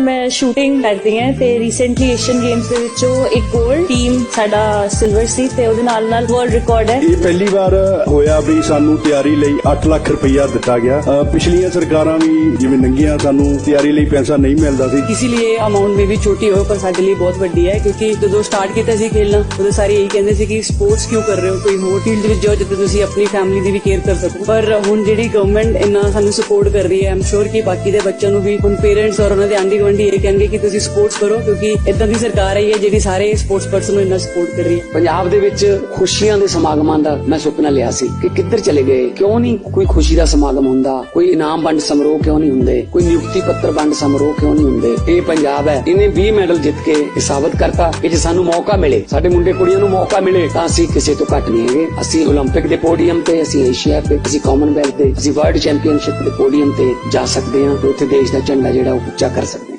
ਮੈਂ ਸ਼ੂਟਿੰਗ ਕਰਦੀ ਹਾਂ ਤੇ ਰੀਸੈਂਟਲੀ ਏਸ਼ੀਅਨ ਗੇਮਸ ਦੇ ਵਿੱਚੋਂ ਇੱਕ 골ਡ ਟੀਮ ਸਾਡਾ ਸਿਲਵਰ ਸੀ ਤੇ ਉਹਦੇ ਨਾਲ ਨਾਲ ਵਰਲਡ ਰਿਕਾਰਡ ਹੈ। ਇਹ ਪਹਿਲੀ ਵਾਰ ਹੋਇਆ ਵੀ ਸਾਨੂੰ ਤਿਆਰੀ ਲਈ 8 ਲੱਖ ਰੁਪਇਆ ਦਿੱਤਾ ਗਿਆ। ਪਿਛਲੀਆਂ ਸਰਕਾਰਾਂ ਵੀ ਜਿਵੇਂ ਨੰਗੀਆਂ ਸਾਨੂੰ ਤਿਆਰੀ ਲਈ ਪੈਸਾ ਨਹੀਂ ਮਿਲਦਾ ਸੀ। ਇਸ ਲਈ ਅਮਾਉਂਟ ਵੀ ਵੀ ਛੋਟੀ ਹੋਵੇ ਪਰ ਸਾਡੇ ਲਈ ਬਹੁਤ ਵੱਡੀ ਹੈ ਕਿਉਂਕਿ ਜਦੋਂ ਸਟਾਰਟ ਕੀਤਾ ਸੀ ਖੇਲਣਾ ਉਦੋਂ ਸਾਰੇ ਇਹੀ ਕਹਿੰਦੇ ਸੀ ਕਿ ਸਪੋਰਟਸ ਕਿਉਂ ਕਰ ਰਹੇ ਹੋ? ਕੋਈ ਹੋਰ ਫੀਲਡ ਵਿੱਚ ਜਾਓ ਜਿੱਥੇ ਤੁਸੀਂ ਆਪਣੀ ਫੈਮਿਲੀ ਦੀ ਵੀ ਕੇਅਰ ਕਰ ਸਕੋ। ਪਰ ਹੁਣ ਜਿਹੜੀ ਗਵਰਨਮੈਂਟ ਇਹਨਾਂ ਸਾਨੂੰ ਸਪੋਰਟ ਕਰ ਰਹੀ ਹੈ ਆਮ ਸ਼ੋਰ ਕਿ ਬਾਕੀ ਦੇ ਬੱਚਿਆਂ ਨੂੰ ਵੀ ਹੁਣ ਪੇਰੈਂਟਸ ਔਰ ਉਹਨਾਂ ਦੇ ਆਂਡੀ ਗੁਆਂਢੀ ਇਹ ਕਹਿਣਗੇ ਕਿ ਤੁਸੀਂ ਸਪੋਰਟਸ ਕਰੋ ਕਿਉਂਕਿ ਇਦਾਂ ਦੀ ਸਰਕਾਰ ਆਈ ਹੈ ਜਿਹੜੀ ਸਾਰੇ ਸਪੋਰਟਸ ਪਰਸਨ ਨੂੰ ਇੰਨਾ ਸਪੋਰਟ ਕਰ ਰਹੀ ਹੈ ਪੰਜਾਬ ਦੇ ਵਿੱਚ ਖੁਸ਼ੀਆਂ ਦੇ ਸਮਾਗਮਾਂ ਦਾ ਮੈਂ ਸੁਪਨਾ ਲਿਆ ਸੀ ਕਿ ਕਿੱਧਰ ਚਲੇ ਗਏ ਕਿਉਂ ਨਹੀਂ ਕੋਈ ਖੁਸ਼ੀ ਦਾ ਸਮਾਗਮ ਹੁੰਦਾ ਕੋਈ ਇਨਾਮ ਵੰਡ ਸਮਾਰੋਹ ਕਿਉਂ ਨਹੀਂ ਹੁੰਦੇ ਕੋਈ ਨਿਯੁਕਤੀ ਪੱਤਰ ਵੰਡ ਸਮਾਰੋਹ ਕਿਉਂ ਨਹੀਂ ਹੁੰਦੇ ਇਹ ਪੰਜਾਬ ਹੈ ਇਹਨੇ 20 ਮੈਡਲ ਜਿੱਤ ਕੇ ਇਹ ਸਾਬਤ ਕਰਤਾ ਕਿ ਜੇ ਸਾਨੂੰ ਮੌਕਾ ਮਿਲੇ ਸਾਡੇ ਮੁੰਡੇ ਕੁੜੀਆਂ ਨੂੰ ਮੌਕਾ ਮਿਲੇ ਤਾਂ ਅਸੀਂ ਕਿਸੇ ਤੋਂ ਘੱਟ ਨਹੀਂ ਹੈਗੇ ਅਸੀਂ 올림픽 ਦੇ ਪੋਡੀਅਮ ਤੇ ਅਸੀਂ ਏਸ਼ੀਆ ਤੇ ਅਸੀਂ ਕਾਮਨਵੈਲਥ ਤੇ ਅਸੀਂ ਵਰਲਡ ਚੈਂਪੀਅਨਸ਼ਿਪ ਦੇ ਪੋਡੀਅਮ ਤੇ ਜਾ ਸਕਦੇ ਹਾਂ ਤੇ ਉੱਥੇ ਦੇਸ਼ ਦਾ ਝੰਡਾ ਜਿਹੜਾ ਉਹ ਉੱਚਾ ਕਰ ਸਕਦੇ ਹਾਂ